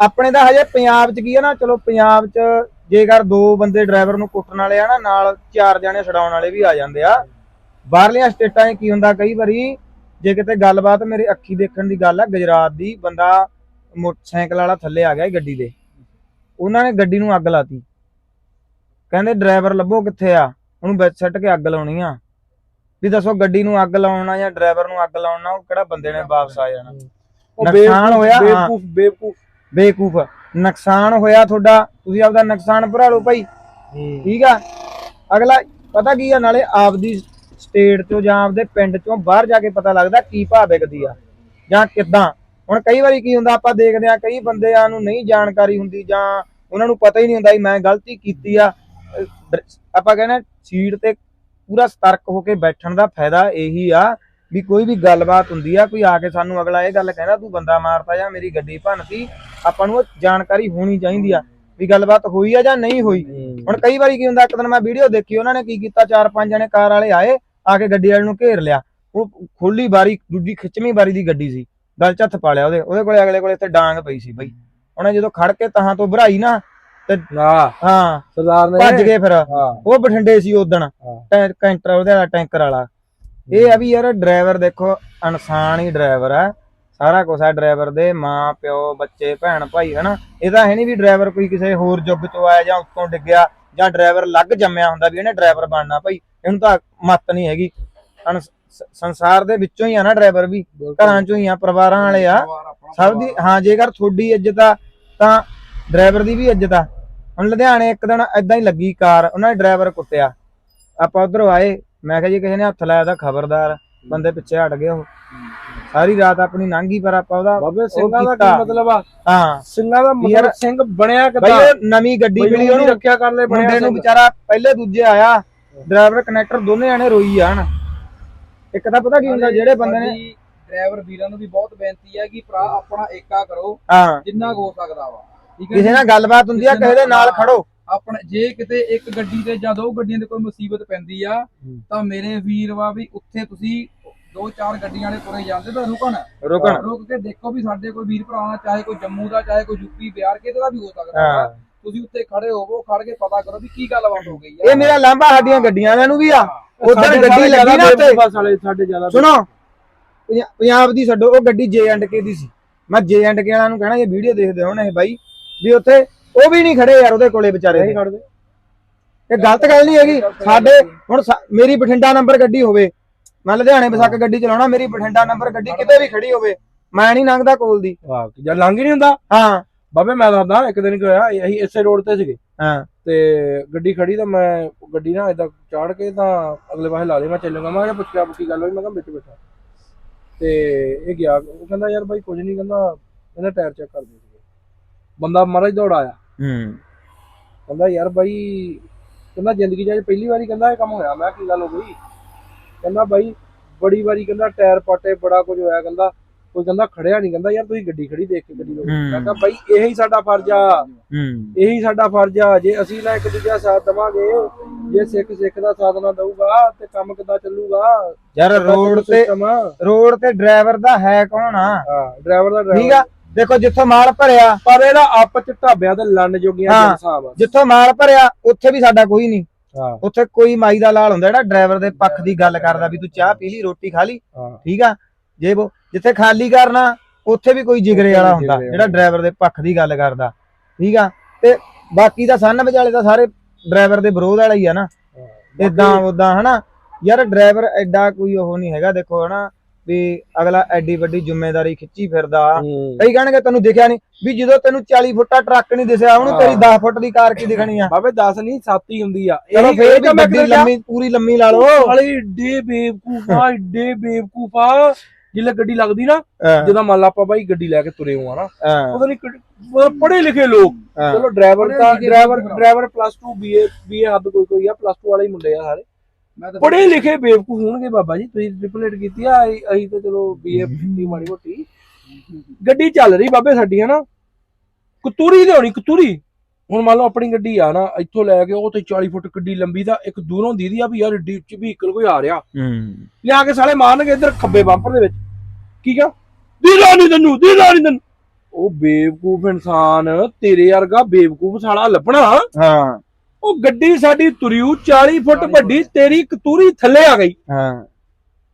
ਆਪਣੇ ਤਾਂ ਹਜੇ ਪੰਜਾਬ 'ਚ ਕੀ ਹੈ ਨਾ ਚਲੋ ਪੰਜਾਬ 'ਚ ਜੇਕਰ ਦੋ ਬੰਦੇ ਡਰਾਈਵਰ ਨੂੰ ਕੁੱਟਣ ਵਾਲੇ ਆ ਨਾ ਨਾਲ ਚਾਰ ਜਣੇ ਛਡਾਉਣ ਵਾਲੇ ਵੀ ਆ ਜਾਂਦੇ ਆ। ਬਾਹਰਲੀਆਂ ਸਟੇਟਾਂ 'ਚ ਕੀ ਹੁੰਦਾ ਕਈ ਵਾਰੀ ਜੇ ਕਿਤੇ ਗੱਲਬਾਤ ਮੇਰੇ ਅੱਖੀ ਦੇਖਣ ਦੀ ਗੱਲ ਆ ਗੁਜਰਾਤ ਦੀ ਬੰਦਾ ਮੋਟਰਸਾਈਕਲ ਵਾਲਾ ਥੱਲੇ ਆ ਗਿਆ ਗੱਡੀ ਦੇ। ਉਹਨਾਂ ਨੇ ਗੱਡੀ ਨੂੰ ਅੱਗ ਲਾਤੀ। ਕਹਿੰਦੇ ਡਰਾਈਵਰ ਲੱਭੋ ਕਿੱਥੇ ਆ? ਉਹਨੂੰ ਵਿੱਚ ਸੱਟ ਕੇ ਅੱਗ ਲਾਉਣੀ ਆ। ਵੀ ਦੱਸੋ ਗੱਡੀ ਨੂੰ ਅੱਗ ਲਾਉਣਾ ਜਾਂ ਡਰਾਈਵਰ ਨੂੰ ਅੱਗ ਲਾਉਣਾ ਉਹ ਕਿਹੜਾ ਬੰਦੇ ਨੇ ਵਾਪਸ ਆ ਜਾਣਾ। ਉਹ ਨੁਕਸਾਨ ਹੋਇਆ। ਬੇਵਕੂਫ ਬੇਵਕੂਫ ਬੇਕੂਫ। ਨੁਕਸਾਨ ਹੋਇਆ ਤੁਹਾਡਾ ਤੁਸੀਂ ਆਪਦਾ ਨੁਕਸਾਨ ਭਰਾ ਲਓ ਭਾਈ। ਠੀਕ ਆ? ਅਗਲਾ ਪਤਾ ਕੀ ਆ ਨਾਲੇ ਆਪਦੀ ਸਟੇਟ ਚੋਂ ਜਾਂ ਆਪਦੇ ਪਿੰਡ ਚੋਂ ਬਾਹਰ ਜਾ ਕੇ ਪਤਾ ਲੱਗਦਾ ਕੀ ਭਾਅ ਵਿਕਦੀ ਆ ਜਾਂ ਕਿੱਦਾਂ। ਹੁਣ ਕਈ ਵਾਰੀ ਕੀ ਹੁੰਦਾ ਆਪਾਂ ਦੇਖਦੇ ਆ ਕਈ ਬੰਦਿਆਂ ਨੂੰ ਨਹੀਂ ਜਾਣਕਾਰੀ ਹੁੰਦੀ ਜਾਂ ਉਹਨਾਂ ਨੂੰ ਪਤਾ ਹੀ ਨਹੀਂ ਹੁੰਦਾ ਵੀ ਮੈਂ ਗਲਤੀ ਕੀਤੀ ਆ। ਆਪਾਂ ਕਹਿੰਦੇ ਸੀਟ ਤੇ ਪੂਰਾ ਸਤਰਕ ਹੋ ਕੇ ਬੈਠਣ ਦਾ ਫਾਇਦਾ ਇਹੀ ਆ ਵੀ ਕੋਈ ਵੀ ਗੱਲਬਾਤ ਹੁੰਦੀ ਆ ਕੋਈ ਆ ਕੇ ਸਾਨੂੰ ਅਗਲਾ ਇਹ ਗੱਲ ਕਹਿੰਦਾ ਤੂੰ ਬੰਦਾ ਮਾਰਤਾ ਜਾਂ ਮੇਰੀ ਗੱਡੀ ਭੰਨਤੀ ਆਪਾਂ ਨੂੰ ਉਹ ਜਾਣਕਾਰੀ ਹੋਣੀ ਚਾਹੀਦੀ ਆ ਵੀ ਗੱਲਬਾਤ ਹੋਈ ਆ ਜਾਂ ਨਹੀਂ ਹੋਈ। ਹੁਣ ਕਈ ਵਾਰੀ ਕੀ ਹੁੰਦਾ ਇੱਕ ਦਿਨ ਮੈਂ ਵੀਡੀਓ ਦੇਖੀ ਉਹਨਾਂ ਨੇ ਕੀ ਕੀਤਾ ਚਾਰ ਪੰਜ ਜਣੇ ਕਾਰ ਵਾਲੇ ਆਏ ਆ ਕੇ ਗੱਡੀ ਵਾਲੇ ਨੂੰ ਘੇਰ ਲਿਆ। ਉਹ ਖੁੱਲੀ ਬਾਰੀ ਦੂਜੀ ਖਿੱਚਵੀਂ ਬਾਰੀ ਦੀ ਗੱਡੀ ਸੀ ਗਲ ਚ ਹੱਥ ਪਾ ਲਿਆ ਉਹਦੇ ਉਹਦੇ ਕੋਲੇ ਅਗਲੇ ਕੋਲੇ ਇੱਥੇ ਡਾਂਗ ਪਈ ਸੀ ਬਈ। ਉਹਨੇ ਜਦੋਂ ਖੜ ਕੇ ਤਹਾਂ ਤੋਂ ਭਰਾਈ ਨਾ ਨਾ ਹਾਂ ਸਰਦਾਰ ਨੇ ਭੱਜ ਗਏ ਫਿਰ। ਉਹ ਬਠਿੰਡੇ ਸੀ ਉਦਣ ਕੈਂਟਰ ਉਹਦੇ ਵਾਲਾ ਟੈਂਕਰ ਵਾਲਾ। ਇਹ ਆ ਵੀ ਯਾਰ ਡਰਾਈਵਰ ਦੇਖੋ ਇਨਸਾਨ ਹੀ ਡਰਾਈਵਰ ਆ। ਸਾਰਾ ਕੁਝ ਆ ਡਰਾਈਵਰ ਦੇ ਮਾਂ ਪਿਓ ਬੱਚੇ ਭੈਣ ਭਾਈ ਹਨਾ? ਇਹ ਤਾਂ ਹੈ ਨਹੀਂ ਵੀ ਡਰਾਈਵਰ ਕੋਈ ਕਿਸੇ ਹੋਰ ਯੁੱਗ ਤੋਂ ਆਇਆ ਜਾਂ ਉੱਤੋਂ ਡਿੱਗਿਆ ਜਾਂ ਡਰਾਈਵਰ ਲੱਗ ਜੰਮਿਆ ਹੁੰਦਾ ਵੀ ਇਹਨੇ ਡਰਾਈਵਰ ਬਣਨਾ ਭਾਈ। ਇਹਨੂੰ ਤਾਂ ਮੱਤ ਨਹੀਂ ਹੈਗੀ। ਸੰਸਾਰ ਦੇ ਵਿੱਚੋਂ ਹੀ ਆ ਨਾ ਡਰਾਈਵਰ ਵੀ। ਘਰਾਂ ਚੋਂ ਹੀ ਆ ਪਰਿਵਾਰਾਂ ਵਾਲੇ ਆ। ਸਭ ਦੀ ਹਾਂ ਜੇਕਰ ਤੁਹਾਡੀ ਇੱਜ਼ਤ ਆ ਤਾਂ ਡਰਾਈਵਰ ਦੀ ਵੀ ਇੱਜ਼ਤ ਆ। ਹੁਣ ਲੁਧਿਆਣੇ ਇੱਕ ਦਿਨ ਐਦਾਂ ਹੀ ਲੱਗੀ ਕਾਰ ਉਹਨਾਂ ਨੇ ਡਰਾਈਵਰ ਕੁੱਟਿਆ। ਆਪਾਂ ਉਧਰੋਂ ਆਏ। ਮੈਂ ਕਿਹਾ ਜੀ ਕਿਸੇ ਨੇ ਹੱਥ ਲਾਇਆ ਤਾਂ ਖਬਰਦਾਰ ਬੰਦੇ ਪਿੱਛੇ ਹਟ ਗਏ ਉਹ। ਸਾਰੀ ਰਾਤ ਆਪਣੀ ਲੰਘੀ ਪਰ ਆਪਾਂ ਉਹਦਾ ਬਾਬੇ ਸਿੰਘਾਂ ਦਾ। ਕੀ ਮਤਲਬ ਆ? ਹਾਂ। ਸਿੰਘਾਂ ਦਾ ਮਤਲਬ ਸਿੰਘ ਬਣਿਆ ਬਈ ਕਿਦਾਂ ਉਹ ਨਵੀਂ ਗੱਡੀ ਮਿਲੀ ਉਹਨੂੰ। ਰੱਖਿਆ ਕਰ ਲੈ ਬਣਿਆ ਮੁੰਡੇ ਨੂੰ। ਵਿਚਾਰਾ ਪਹਿਲੇ ਦੂਜੇ ਆਇਆ। ਡਰਾਈਵਰ ਕਨੈਕਟਰ ਦੋਨੇ ਜਾਣੇ ਰੋਈ ਜਾਣ। ਇੱਕ ਤਾਂ ਪਤਾ ਕੀ ਹੁੰਦਾ ਜਿਹੜੇ ਬੰਦੇ ਨੇ ਡਰਾਈਵਰ ਵੀਰਾਂ ਨੂੰ ਵੀ ਬਹੁਤ ਬੇਨਤੀ ਹੈ ਕਿ ਭਰਾ ਆਪਣਾ ਏਕਾ ਕਰੋ। ਜਿੰਨਾ ਹੋ ਸਕਦਾ ਵਾ। ਠੀਕ ਹੈ ਕਿਸੇ? ਨਾਲ ਗੱਲਬਾਤ ਹੁੰਦੀ ਆ ਕਿਸੇ ਦੇ ਨਾਲ ਖੜੋ। ਆਪਣੇ ਜੇ ਕਿਤੇ ਇੱਕ ਗੱਡੀ ਤੇ ਜਾਂ ਦੋ ਗੱਡੀਆਂ ਤੇ ਕੋਈ ਮੁਸੀਬਤ ਪੈਂਦੀ ਆ ਤਾਂ ਮੇਰੇ ਵੀਰ ਵਾ ਵੀ ਉੱਥੇ ਤੁਸੀਂ ਦੋ ਚਾਰ ਗੱਡੀਆਂ ਵਾਲੇ ਤੁਰੇ ਜਾਂਦੇ ਤਾਂ ਰੁਕਣ। ਰੁਕਣ। ਰੁਕ ਕੇ ਦੇਖੋ ਵੀ ਸਾਡੇ ਕੋਈ ਵੀਰ ਭਰਾ ਚਾਹੇ ਕੋਈ ਜੰਮੂ ਦਾ ਚਾਹੇ ਕੋਈ ਯੂਪੀ ਬਿਹਾਰ ਕਿਤੇ ਦਾ ਵੀ ਹੋ ਸਕਦਾ ਹਾਂ। ਤੁਸੀਂ ਉੱਤੇ ਖੜੇ ਹੋਵੋ ਖੜ ਕੇ ਪਤਾ ਕਰੋ ਵੀ ਕੀ ਗੱਲਬਾਤ ਹੋ ਗਈ ਆ। ਇਹ ਮੇਰਾ ਲਾਂਭਾ ਸਾਡੀਆਂ ਗੱਡੀਆਂ ਵਾਲਿਆਂ ਨੂੰ ਵੀ ਆ। ਉਧਰ ਗੱਡੀ ਲੱਗੀ ਨਾ ਬੇਵਕੂਫ ਵਾਲੇ ਸਾਡੇ ਜ਼ਿਆਦਾ ਸੁਣੋ। ਪੰਜਾ- ਪੰਜਾਬ ਦੀ ਛੱਡੋ ਉਹ ਗੱਡੀ ਜੇ ਐਂਡ ਕੇ ਦੀ ਸੀ। ਮੈਂ ਜੇ ਐਂਡ ਕੇ ਵਾਲਿਆਂ ਨੂੰ ਕਹਿਣਾ ਇਹ ਵੀਡੀਓ ਦੇਖਦੇ ਹੋਣ ਇਹ ਬਾਈ ਵੀ ਉੱਥੇ ਉਹ ਵੀ ਨਹੀਂ ਖੜੇ ਯਾਰ ਉਹਦੇ ਕੋਲੇ ਵਿਚਾਰੇ ਨਹੀਂ। ਖੜਦੇ। ਇਹ ਗਲਤ ਗੱਲ ਨਹੀਂ ਹੈਗੀ। ਸਾਡੇ ਹੁਣ ਮੇਰੀ ਬਠਿੰਡਾ ਨੰਬਰ ਗੱਡੀ ਹੋਵੇ ਮੈਂ ਲੁਧਿਆਣੇ ਵਸਾ ਕੇ ਗੱਡੀ ਚਲਾਉਣਾ ਮੇਰੀ ਬਠਿੰਡਾ ਨੰਬਰ ਗੱਡੀ ਕਿਤੇ ਵੀ ਖੜੀ ਹੋਵੇ ਮੈਂ ਨਹੀਂ ਲੰਘਦਾ ਕੋਲ ਦੀ। ਵਾਹ ਜਦ ਲੰਘ ਹੀ ਨਹੀਂ ਹੁੰਦਾ। ਹਾਂ। ਬਾਬੇ ਮੈਂ ਦੱਸਦਾ ਇੱਕ ਦਿਨ ਕੀ ਹੋਇਆ ਅਸੀਂ ਇਸੇ ਰੋਡ ਤੇ ਸੀਗੇ। ਹਾਂ। ਤੇ ਗੱਡੀ ਖੜੀ ਤਾਂ ਮੈਂ ਗੱਡੀ ਨਾ ਇਦਾਂ ਚਾੜ ਕੇ ਤਾਂ ਅਗਲੇ ਪਾਸੇ ਲਾ ਲਈ ਮੈਂ ਚੱਲੂਗਾ ਮੈਂ ਕਿਹਾ ਪੁੱਛਿਆ ਕੀ ਗੱਲ ਹੋਈ ਮੈਂ ਕਿਹਾ ਵਿੱਚ ਬੈਠਾ। ਤੇ ਇਹ ਗਿਆ ਉਹ ਕਹਿੰਦਾ ਯਾਰ ਬਾਈ ਕੁਝ ਨਹੀਂ ਕਹਿੰਦਾ ਕਹਿੰਦਾ ਟਾਇਰ ਚੈੱਕ ਕਰ ਦੇ ਸੀਗੇ ਬੰਦਾ ਮਹਾਰਾਜ ਦੌੜ ਆਇਆ। ਹੂੰ। ਕਹਿੰਦਾ ਯਾਰ ਬਾਈ ਕਹਿੰਦਾ ਜ਼ਿੰਦਗੀ 'ਚ ਅੱਜ ਪਹਿਲੀ ਵਾਰੀ ਕਹਿੰਦਾ ਇਹ ਕੰਮ ਹੋਇਆ। ਮੈਂ ਕੀ ਗੱਲ ਹੋ ਗਈ? ਕਹਿੰਦਾ ਬਾਈ ਬੜੀ ਵਾਰੀ ਕਹਿੰਦਾ ਟਾਇਰ ਪਾਟੇ ਬੜਾ ਕੁਝ ਹੋਇਆ ਕਹਿੰਦਾ। ਕੋਈ ਕਹਿੰਦਾ ਖੜਿਆ ਨਹੀਂ ਕਹਿੰਦਾ ਯਾਰ ਤੁਸੀਂ ਗੱਡੀ ਖੜੀ ਦੇਖ ਕੇ ਗੱਡੀ ਲੋ ਹੂੰ। ਮੈਂ ਕਿਹਾ ਬਾਈ ਇਹੀ ਸਾਡਾ ਫਰਜ਼ ਆ। ਹੂੰ। ਇਹੀ ਸਾਡਾ ਫਰਜ਼ ਆ। ਜੇ ਅਸੀਂ ਨਾ ਇੱਕ ਦੂਜੇ ਦਾ ਸਾਥ ਦੇਵਾਂਗੇ ਜੇ ਸਿੱਖ ਸਿੱਖ ਦਾ ਸਾਥ ਨਾ ਦਊਗਾ ਤੇ ਕੰਮ ਕਿੱਦਾਂ ਚੱਲੂਗਾ? ਯਾਰ ਰੋਡ ਤੇ। ਰੋਡ ਤੇ ਡਰਾਈਵਰ ਦਾ ਹੈ ਕੌਣ ਆ? ਹਾਂ ਡਰਾਈਵਰ ਦਾ ਠੀਕ ਆ? ਦੇਖੋ ਜਿੱਥੋਂ ਮਾਲ ਭਰਿਆ ਪਰ ਇਹਦਾ ਆਪ ਚ ਢਾਬਿਆਂ ਤੇ ਲੰਨ ਜੋਗੀਆਂ ਹਾਂ। ਦੇ ਹਿਸਾਬ ਆ। ਜਿੱਥੋਂ ਮਾਲ ਭਰਿਆ ਉੱਥੇ ਵੀ ਸਾਡਾ ਕੋਈ ਨਹੀਂ। ਹਾਂ। ਉੱਥੇ ਕੋਈ ਮਾਈ ਦਾ ਲਾਲ ਹੁੰਦਾ ਜਿਹੜਾ ਡਰਾਈਵਰ ਦੇ ਪੱਖ ਦੀ ਗੱਲ ਕਰਦਾ ਵੀ ਤੂੰ ਚਾਹ ਪੀ ਲਈ ਰੋਟੀ ਖਾ ਲਈ ਹਾਂ। ਠੀਕ ਆ? ਜੇ ਉਹ ਜਿੱਥੇ ਖਾਲੀ ਕਰਨਾ ਉੱਥੇ ਵੀ ਕੋਈ ਜਿਗਰੇ ਵਾਲਾ ਹੁੰਦਾ ਜਿਗਰੇ ਜਿਹੜਾ ਡਰਾਈਵਰ ਦੇ ਪੱਖ ਦੀ ਗੱਲ ਕਰਦਾ ਠੀਕ ਆ? ਤੇ ਬਾਕੀ ਤਾਂ ਸੰਨ ਵਿਚਾਲੇ ਤਾਂ ਸਾਰੇ ਡਰਾਈਵਰ ਦੇ ਵਿਰੋਧ ਵਾਲਾ ਹੀ ਆ ਨਾ। ਇਦਾਂ ਉਦਾਂ ਹਨਾ ਯਾਰ ਡਰਾਈਵਰ ਐਡਾ ਕੋਈ ਉਹ ਨਹੀਂ ਹੈਗਾ ਦੇਖੋ ਹਨਾ ਵੀ ਅਗਲਾ ਐਡੀ ਵੱਡੀ ਜ਼ਿੰਮੇਵਾਰੀ ਖਿੱਚੀ ਫਿਰਦਾ। ਹੂੰ। ਕਈ ਕਹਿਣਗੇ ਤੈਨੂੰ ਦਿਖਿਆ ਨਹੀਂ ਵੀ ਜਦੋਂ ਤੈਨੂੰ 40 ਫੁੱਟਾ ਟਰੱਕ ਨਹੀਂ ਦਿਸਿਆ ਉਹਨੂੰ ਤੇਰੀ 10 ਫੁੱਟ ਦੀ ਕਾਰ ਕੀ ਦਿਖਣੀ ਆ? ਬਾਬੇ 10 ਨਹੀਂ 7 ਹੀ ਹੁੰਦੀ ਆ। ਚਲੋ ਇਹੀ- ਫੇਰ ਵੀ ਕਿਹਾ ਲੰਮੀ ਪੂਰੀ ਲੰਮੀ ਲਾ ਲਓ। ਵਾਲੇ ਡੇ ਬੇਵਕੂਫਾ ਡੇ ਬੇਵਕੂਫਾ ਜਿੱਲੇ ਗੱਡੀ ਲੱਗਦੀ ਨਾ ਹਾਂ, ਜਦੋਂ ਮੰਨ ਲਾ ਆਪਾਂ ਬਾਈ ਗੱਡੀ ਲੈ ਕੇ ਤੁਰੇ ਹਾਂ ਨਾ ਹਾਂ, ਉਹਦੇ ਨਹੀਂ ਪੜ੍ਹੇ ਲਿਖੇ ਲੋਕ। ਹਾਂ। ਚਲੋ ਡਰਾਈਵਰ ਤਾਂ driver. Driver plus 2 BA BA ਹੱਦ ਕੋਈ ਕੋਈ ਆ ਪਲੱਸ 2 ਵਾਲੇ ਹੀ ਮੁੰਡੇ ਆ ਸਾਰੇ। ਪੜ੍ਹੇ ਲਿਖੇ ਬੇਵਕੂਫ ਹੋਣਗੇ ਬਾਬਾ ਜੀ ਤੁਸੀਂ ਟ੍ਰਿਪਲੇਟ ਕੀਤੀ ਆ ਅਸੀਂ ਤਾਂ ਚਲੋ ਬੀਏ ਦੀ ਮਾੜੀ ਮੋਟੀ। ਗੱਡੀ ਚੱਲ ਰਹੀ ਬਾਬੇ ਸਾਡੀ ਹਨਾ? ਕਤੂਰੀ ਲਿਆਉਣੀ ਕਤੂਰੀ। ਹੁਣ ਮੰਨ ਲਓ ਆਪਣੀ ਗੱਡੀ ਆ ਨਾ ਇੱਥੋਂ ਲੈ ਕੇ ਉਹ ਤੇ 40 ਫੁੱਟ ਗੱਡੀ ਲੰਬੀ ਦਾ ਇੱਕ ਦੂਰੋਂ ਦੀਦੀ ਆ ਵੀ ਯਾਰ ਏਡੀ ਉੱਚੀ ਵਹੀਕਲ ਕੋਈ ਆ ਰਿਹਾ। ਹੂੰ ਲਿਆ ਕੇ ਸਾਲੇ ਮਾਰਨਗੇ ਇੱਧਰ ਖੱਬੇ ਬੰਪਰ ਦੇ ਵਿੱਚ। ਕੀ ਕਹਾਂ? ਦੀਦਾ ਨਹੀਂ ਤੈਨੂੰ ਦੀਦਾ ਨਹੀਂ ਤੈਨੂੰ। ਉਹ ਬੇਵਕੂਫ ਇਨਸਾਨ ਤੇਰੇ ਵਰਗਾ ਬੇਵਕੂਫ ਸਾਲਾ ਲੱਭਣਾ। ਹਾਂ। ਉਹ ਗੱਡੀ ਸਾਡੀ ਤੁਰਿਓ 40 ਫੁੱਟ ਵੱਡੀ ਤੇਰੀ ਕਤੂਰੀ ਥੱਲੇ ਆ ਗਈ। ਹਾਂ।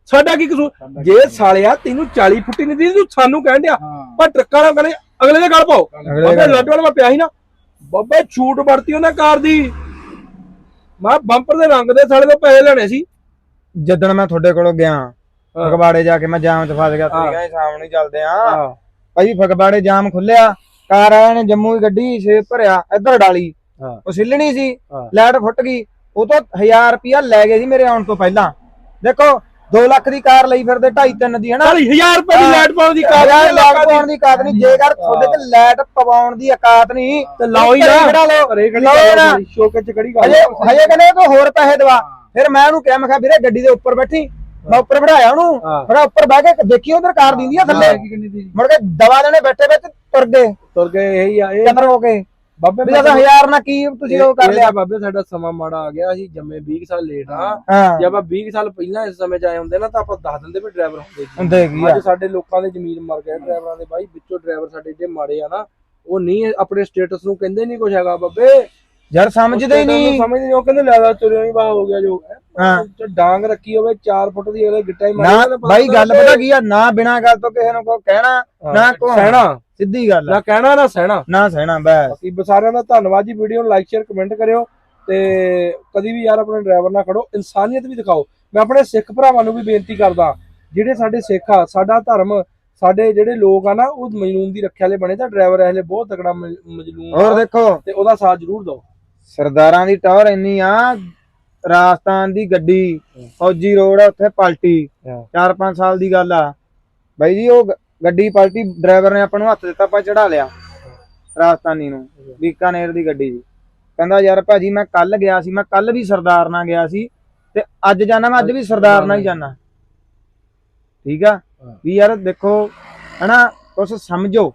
ਸਾਡਾ ਕੀ ਕਸੂਰ? ਜੇ ਸਾਲਿਆ ਤੈਨੂੰ 40 ਫੁੱਟ ਨਹੀਂ ਦੀ ਤੂੰ ਸਾਨੂੰ ਕਹਿਣ ਡਿਆ। ਪਰ ਟਰੱਕਾਂ ਵਾਲਾ ਕਹਿੰਦੇ ਅਗਲੇ ਦੇ ਗੱਲ ਪਾਓ। ਅਗਲੇ ਲੱਡ ਵਾਲਾ ਮੈਂ ਪਿਆ ਸੀ ਨਾ। ਬਾਬੇ ਛੂਟ ਵਰਤੀ ਉਹਨੇ ਕਾਰ ਦੀ। ਮੈਂ ਬੰਪਰ ਦੇ ਰੰਗ ਦੇ ਸਾਲੇ ਤੋਂ ਪੈਸੇ ਲੈਣੇ ਸੀ। ਜਦੋਂ ਮੈਂ ਤੁਹਾਡੇ ਕੋਲੋਂ ਗਿਆ। ਫਗਵਾੜੇ ਜਾ ਕੇ ਮੈਂ ਜਾਮ ਚ ਫਸ ਗਿਆ ਤੁਸੀਂ ਹਾਂ। ਕਹਿੰਦੇ ਸ਼ਾਮ ਨੂੰ ਹੀ ਚੱਲਦੇ ਆ। ਹਾਂ। ਭਾਈ ਫਗਵਾੜੇ ਜਾਮ ਖੁੱਲਿਆ ਕਾਰ ਵਾਲਿਆਂ ਨੇ ਜੰਮੂ ਦੀ ਗੱਡੀ ਛੇ ਭਰਿਆ ਇੱਧਰ ਡਾਲੀ। ਉਹ ਸਿੱਲਣੀ ਸੀ ਹਾਂ। ਲਾਈਟ ਫੁੱਟ ਗਈ ਉਹ ਤੋਂ 1000 ਰੁਪਿਆ ਲੈ ਗਏ ਸੀ ਮੇਰੇ ਆਉਣ ਤੋਂ ਪਹਿਲਾਂ। ਦੇਖੋ 2 ਲੱਖ ਦੀ ਕਾਰ ਲਈ ਫਿਰਦੇ 2.5 3 ਦੀ ਹਨਾ? 40000 ਰੁਪਏ ਦੀ। ਲਾਈਟ ਪਾਉਣ ਦੀ ਕਾਰ ਯਾਰ ਹੈ ਲਾਈਟ ਪਾਉਣ ਦੀ ਔਕਾਤ ਨਹੀਂ ਜੇਕਰ ਤੁਹਾਡੇ ਚ ਲਾਈਟ ਪਵਾਉਣ ਦੀ ਔਕਾਤ ਨਹੀਂ ਤੇ ਲਾਓ ਹੀ ਨਾ। ਖੜਾ ਲਓ। ਲਾਓ ਨਾ। ਸ਼ੋਕੇ ਚ ਖੜੀ ਕਰ। ਹਜੇ ਕਹਿੰਦੇ ਤੂੰ ਹੋਰ ਪੈਸੇ ਦਵਾ। ਫਿਰ ਮੈਂ ਉਹਨੂੰ ਕਿਹਾ ਮੈਂ ਕਿਹਾ ਵੀਰੇ ਗੱਡੀ ਦੇ ਉੱਪਰ ਬੈਠੀ। ਮੈਂ ਉੱਪਰ ਬਿਠਾਇਆ ਉਹਨੂੰ। ਕਿਹਾ ਉੱਪਰ ਬਹਿ ਕੇ ਦੇਖੀ ਉਧਰ ਕਾਰ ਦਿੰਦੀ ਆ ਥੱਲੇ। ਮੁੜ ਕੇ ਦਵਾ ਦੇਣੇ ਬੈਠੇ ਵਿੱਚ ਤੁਰ ਗਏ। ਤੁਰ ਗਏ ਇਹੀ ਆ ਇਹ ਕਦਰ ਹੋ ਕੇ। ਬਾਬੇ ਵੀ ਜਦੋਂ ਹਜ਼ਾਰ ਨਾ ਕੀ ਤੁਸੀਂ ਉਹ ਕਰ ਲਿਆ? ਬਾਬੇ ਸਾਡਾ ਸਮਾਂ ਮਾੜਾ ਆ ਗਿਆ ਅਸੀਂ ਜੰਮੇ 20 ਸਾਲ ਲੇਟ ਆ। ਜੇ ਆਪਾਂ 20 ਸਾਲ ਪਹਿਲਾਂ ਇਸ ਸਮੇਂ ਚ ਆਏ ਹੁੰਦੇ ਨਾ ਤਾਂ ਆਪਾਂ ਦੱਸ ਦਿੰਦੇ ਵੀ ਡਰਾਈਵਰ ਹੁੰਦੇ ਸੀ। ਹੁੰਦੇ ਕੀ ਅੱਜ ਸਾਡੇ ਲੋਕਾਂ ਦੇ ਜ਼ਮੀਨ ਮਰ ਗਏ ਡਰਾਈਵਰਾਂ ਦੇ ਬਾਈ ਵਿੱਚੋਂ ਡਰਾਈਵਰ ਸਾਡੇ ਏਡੇ ਮਾੜੇ ਆ ਨਾ ਉਹ ਨਹੀਂ ਆਪਣੇ ਸਟੇਟਸ ਨੂੰ ਕਹਿੰਦੇ ਨਹੀਂ ਕੁਛ ਹੈਗਾ ਬੱਬੇ। ਯਾਰ ਸਮਝਦੇ ਹੀ ਨਹੀਂ ਸਮਝਦੇ ਨਹੀਂ ਉਹ ਕਹਿੰਦੇ ਲੈ ਲਾ ਤੁਰਿਓ ਹੀ ਬਾਹ ਹੋ ਗਿਆ ਜੋ। ਹਾਂ। ਡਾਂਗ ਰੱਖੀ ਹੋਵੇ 4 ਫੁੱਟ ਦੀ ਅਗਲੇ ਗਿੱਟਾ ਹੀ ਨਾ ਮਾਰੇ ਉਹਨੇ ਪਤਾ ਬਾਈ ਗੱਲ। ਪਤਾ ਕੀ ਆ? ਨਾ ਬਿਨਾ ਗੱਲ ਤੋਂ ਕਿਸੇ ਨੂੰ ਕੋ ਕਹਿਣਾ ਨਾ ਕੋ ਸਹਿਣਾ। ਸਿੱਧੀ ਗੱਲ ਆ। ਨਾ ਕਹਿਣਾ ਨਾ ਸਹਿਣਾ। ਨਾ ਸਹਿਣਾ ਬਸ। ਬਾਕੀ ਸਾਰਿਆਂ ਦਾ ਧੰਨਵਾਦ ਜੀ ਵੀਡੀਓ ਨੂੰ ਲਾਈਕ ਸ਼ੇਅਰ ਕਮੈਂਟ ਕਰਿਓ ਤੇ ਕਦੀ ਵੀ ਯਾਰ ਆਪਣੇ ਡਰਾਈਵਰ ਨਾਲ ਖੜੋ ਇਨਸਾਨੀਅਤ ਵੀ ਦਿਖਾਓ। ਮੈਂ ਆਪਣੇ ਸਿੱਖ ਭਰਾਵਾਂ ਨੂੰ ਵੀ ਬੇਨਤੀ ਕਰਦਾ ਜਿਹੜੇ ਸਾਡੇ ਸਿੱਖ ਆ ਸਾਡਾ ਧਰਮ ਸਾਡੇ ਜਿਹੜੇ ਲੋਕ ਆ ਨਾ ਉਹ ਮਜਲੂਮ ਦੀ ਰੱਖਿਆ ਵਾਲੇ ਬਣੇ ਤਾਂ ਡਰਾਈਵਰ ਇਹਲੇ ਬਹੁਤ ਤਕੜਾ ਮ- ਮਜਲੂਮ ਹੋਰ ਦੇਖੋ। ਤੇ ਉਹਦਾ ਸਾਥ ਜ਼ਰੂਰ ਦਿਓ। ਸਰਦਾਰਾਂ ਦੀ ਟਾਵਰ ਇੰਨੀ ਆ ਰਾਜਸਥਾਨ ਦੀ ਗੱਡੀ ਫੌਜੀ ਰੋਡ ਆ ਉੱਥੇ ਪਲਟੀ। ਹਾਂ। 4-5 ਸਾਲ ਦੀ ਗੱਲ ਆ। ਬਾਈ ਜੀ ਉਹ ਗ- ਗੱਡੀ ਪਲਟੀ ਡਰਾਈਵਰ ਨੇ ਆਪਾਂ ਨੂੰ ਹੱਥ ਦਿੱਤਾ ਆਪਾਂ ਚੜਾ ਲਿਆ ਰਾਜਸਥਾਨੀ ਨੂੰ ਬੀਕਾਨੇਰ ਦੀ ਗੱਡੀ ਜੀ। ਕਹਿੰਦਾ ਯਾਰ ਭਾਜੀ ਮੈਂ ਕੱਲ ਗਿਆ ਸੀ ਮੈਂ ਕੱਲ ਵੀ ਸਰਦਾਰ ਨਾਲ ਗਿਆ ਸੀ ਤੇ ਅੱਜ ਜਾਣਾ ਮੈਂ ਅੱਜ ਵੀ ਸਰਦਾਰ ਨਾਲ ਹੀ ਜਾਣਾ। ਠੀਕ ਆ। ਵੀ ਯਾਰ ਦੇਖੋ ਹਨਾ ਕੁਛ ਸਮਝੋ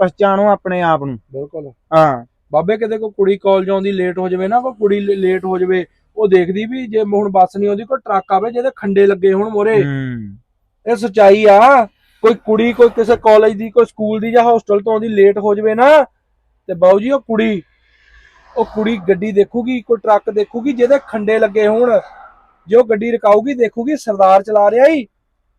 ਪਛਾਣੋ ਆਪਣੇ ਆਪ ਨੂੰ। ਬਿਲਕੁਲ। ਹਾਂ। ਬਾਬੇ ਕਿਤੇ ਕੋਈ ਕੁੜੀ ਕਾਲਜ ਆਉਂਦੀ ਲੇਟ ਹੋ ਜਾਵੇ ਨਾ ਕੋਈ ਕੁੜੀ ਲੇਟ ਹੋ ਜਾਵੇ ਉਹ ਦੇਖਦੀ ਵੀ ਜੇ ਹੁਣ ਬੱਸ ਨਹੀਂ ਆਉਂਦੀ ਕੋਈ ਟਰੱਕ ਆਵੇ ਜਿਹਦੇ ਖੰਡੇ ਲੱਗੇ ਹੋਣ ਮੋਰੇ। ਇਹ ਸਚਾਈ ਆ। ਕੋਈ ਕੁੜੀ ਕੋਈ ਕਿਸੇ ਕਾਲਜ ਦੀ ਕੋਈ ਸਕੂਲ ਦੀ ਜਾਂ ਹੋਸਟਲ ਤੋਂ ਆਉਂਦੀ ਲੇਟ ਹੋ ਜਾਵੇ ਨਾ ਤੇ ਬਾਊ ਜੀ ਉਹ ਕੁੜੀ ਉਹ ਕੁੜੀ ਗੱਡੀ ਦੇਖੂਗੀ ਕੋਈ ਟਰੱਕ ਦੇਖੂਗੀ ਜਿਹਦੇ ਖੰਡੇ ਲੱਗੇ ਹੋਣ ਜੋ ਗੱਡੀ ਰਕਾਊਗੀ ਦੇਖੂਗੀ ਸਰਦਾਰ ਚਲਾ ਰਿਹਾ ਹੀ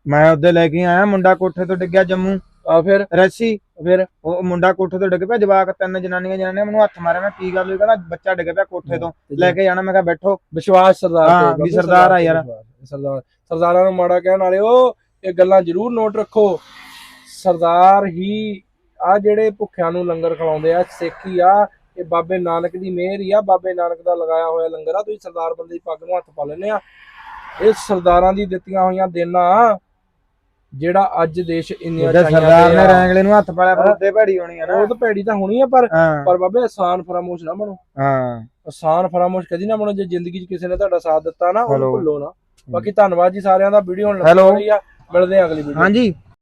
ਮੈਂ ਉਹਦੇ ਲੈ ਕੇ ਆਇਆ ਮੁੰਡਾ ਕੋਠੇ ਤੋਂ ਡਿੱਗਿਆ ਜੰਮੂ। ਆ ਫਿਰ? ਰੱਸੀ। ਫਿਰ? ਉਹ ਮੁੰਡਾ ਕੋਠੇ ਤੋਂ ਡਿੱਗ ਪਿਆ ਜਵਾਕ ਤਿੰਨ ਜਨਾਨੀਆਂ ਜਨਾਨੀਆਂ ਮੈਨੂੰ ਹੱਥ ਮਾਰਿਆ ਮੈਂ ਕੀ ਗੱਲ ਹੋਈ ਕਹਿੰਦਾ ਬੱਚਾ ਡਿੱਗ ਪਿਆ ਕੋਠੇ ਤੋਂ। ਲੈ ਕੇ ਜਾਣਾ ਮੈਂ ਕਿਹਾ ਬੈਠੋ। ਵਿਸ਼ਵਾਸ ਸਰਦਾਰ ਹਾਂ, ਤੇ ਵੀ ਸਰਦਾਰ ਆ ਯਾਰ। ਸਰਦਾਰ ਸਰਦਾਰਾਂ ਨੂੰ ਮਾੜਾ ਕਹਿਣ ਵਾਲੇ ਉਹ ਇਹ ਗੱਲਾਂ ਜ਼ਰੂਰ ਨੋਟ ਰੱਖੋ। ਸਰਦਾਰ ਹੀ ਆ ਜਿਹੜੇ ਭੁੱਖਿਆਂ ਨੂੰ ਲੰਗਰ ਖਿਲਾਉਂਦੇ ਆ ਸਿੱਖੀ ਆ ਇਹ ਬਾਬੇ ਨਾਨਕ ਦੀ ਮਿਹਰ ਹੀ ਆ ਬਾਬੇ ਨਾਨਕ ਦਾ ਲਗਾਇਆ ਹੋਇਆ ਲੰਗਰ ਆ ਤੁਸੀਂ ਸਰਦਾਰ ਬੰਦੇ ਦੀ ਪੱਗ ਨੂੰ ਹੱਥ ਪਾ ਲੈਨੇ ਆ। ਇਹ ਸਰਦਾਰਾਂ ਦੀ ਦਿੱਤੀਆਂ ਹੋਈਆਂ ਦੇਣਾ ਜਿਹੜਾ ਅੱਜ ਦੇਸ਼ ਇੰਨੀਆਂ ਛਾਈਆਂ ਸਰਦਾਰ ਨੇ। ਰੈਂਗਲੇ ਨੂੰ ਹੱਥ ਪਾਲਿਆ ਪਰ ਉੱਤੇ ਭੈੜੀ ਹੋਣੀ ਆ ਨਾ। ਉਹ ਤਾਂ ਭੈੜੀ ਤਾਂ ਹੋਣੀ ਆ ਪਰ ਪਰ ਬਾਬੇ ਆਸਾਨ ਫਰਾਮੋਸ਼ ਨਾ ਬਣੋ। ਹਾਂ। ਆਸਾਨ ਫਰਾਮੋਸ਼ ਕਦੀ ਨਾ ਬਣੋ ਜੇ ਜ਼ਿੰਦਗੀ 'ਚ ਕਿਸੇ ਨੇ ਤੁਹਾਡਾ ਸਾਥ ਦਿੱਤਾ ਨਾ ਉਹਨੂੰ Hello. ਭੁੱਲੋ ਨਾ। ਬਾਕੀ ਧੰਨਵਾਦ ਜੀ ਸਾਰਿਆਂ ਦਾ ਵੀਡੀਓ ਹੁਣ. ਲੱਗੀ ਹੋਈ ਆ। ਮਿਲਦੇ ਆ ਅਗਲੀ ਵੀਡੀਓ ਹਾਂਜੀ।